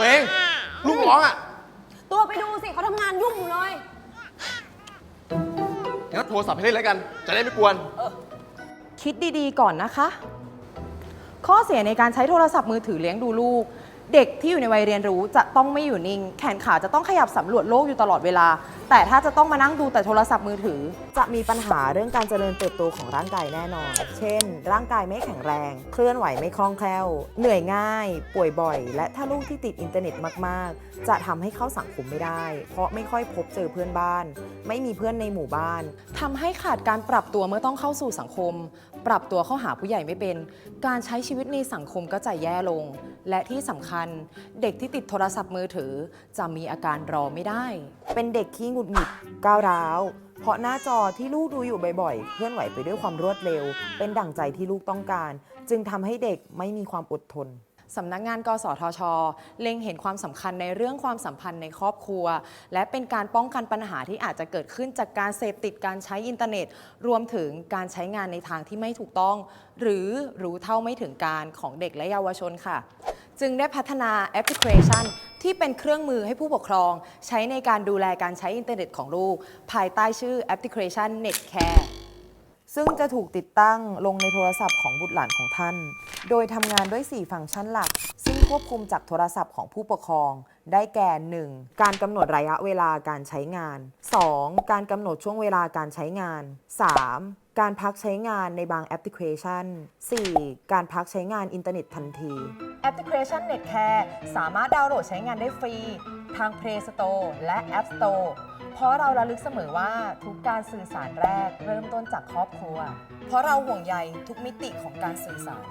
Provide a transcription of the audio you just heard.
ตัวเอง ลูกร้องอะ ตัวไปดูสิเขาทำงานยุ่งอยู่เลย งั้นโทรศัพท์ให้เล่นแล้วกัน จะได้ไม่กวน คิดดีๆ ก่อนนะคะ ข้อเสียในการใช้โทรศัพท์มือถือเลี้ยงดูลูก เด็กที่อยู่ในวัยเรียนรู้จะต้องไม่อยู่นิ่ง แขนขาจะต้องขยับสำรวจโลกอยู่ตลอดเวลา แต่ถ้าจะต้องมานั่งดูแต่โทรศัพท์มือถือ จะมีปัญหาเรื่องการเจริญเติบโตของร่างกายแน่นอน เช่น ร่างกายไม่แข็งแรง เคลื่อนไหวไม่คล่องแคล่ว เหนื่อยง่าย ป่วยบ่อย และถ้าลูกที่ติดอินเทอร์เน็ตมากๆ จะทำให้เข้าสังคมไม่ได้ เพราะไม่ค่อยพบเจอเพื่อนบ้าน ไม่มีเพื่อนในหมู่บ้านทำให้ขาดการปรับตัวเมื่อต้องเข้าสู่สังคมปรับตัวเข้าหาผู้ใหญ่ไม่เป็น การใช้ชีวิตในสังคมก็จะแย่ลง และที่สำคัญเด็กที่ติดโทรศัพท์มือถือ จะมีอาการรอไม่ได้ เป็นเด็กขี้หงุดหงิดก้าวร้าว เพราะหน้าจอที่ลูกดูอยู่บ่อยๆ เคลื่อนไหวไปด้วยความรวดเร็ว เป็นดั่งใจที่ลูกต้องการ จึงทำให้เด็กไม่มีความอดทน สำนักงาน กสทช เล็งเห็นความสำคัญในเรื่องความสัมพันธ์ในครอบครัว และเป็นการป้องกันปัญหาที่อาจจะเกิดขึ้นจากการเสพติดการใช้อินเทอร์เน็ต รวมถึงการใช้งานในทางที่ไม่ถูกต้อง หรือรู้เท่าไม่ถึงการของเด็กและเยาวชนค่ะ จึงได้พัฒนาแอปพลิเคชันที่เป็นเครื่องมือให้ผู้ปกครอง ใช้ในการดูแลการใช้อินเทอร์เน็ตของลูก ภายใต้ชื่อแอปพลิเคชัน Netcare ซึ่งจะถูกติดตั้งลงในโทรศัพท์ของบุตรหลานของท่าน โดยทำงานด้วย 4 ฟังก์ชันหลัก ซึ่งควบคุมจากโทรศัพท์ของผู้ปกครอง ได้แก่ 1. การกำหนดระยะเวลาการใช้งาน 2. การกำหนดช่วงเวลาการใช้งาน 3. การพักใช้งานในบางแอปพลิเคชัน 4. การพักใช้งานอินเทอร์เน็ตทันที แอปพลิเคชัน Netcare สามารถดาวน์โหลดใช้งานได้ฟรี ทาง Play Store และ App Store เพราะเราระลึกเสมอว่าทุกการสื่อสารแรกเริ่มต้นจากครอบครัว เพราะเราห่วงใยทุกมิติของการสื่อสาร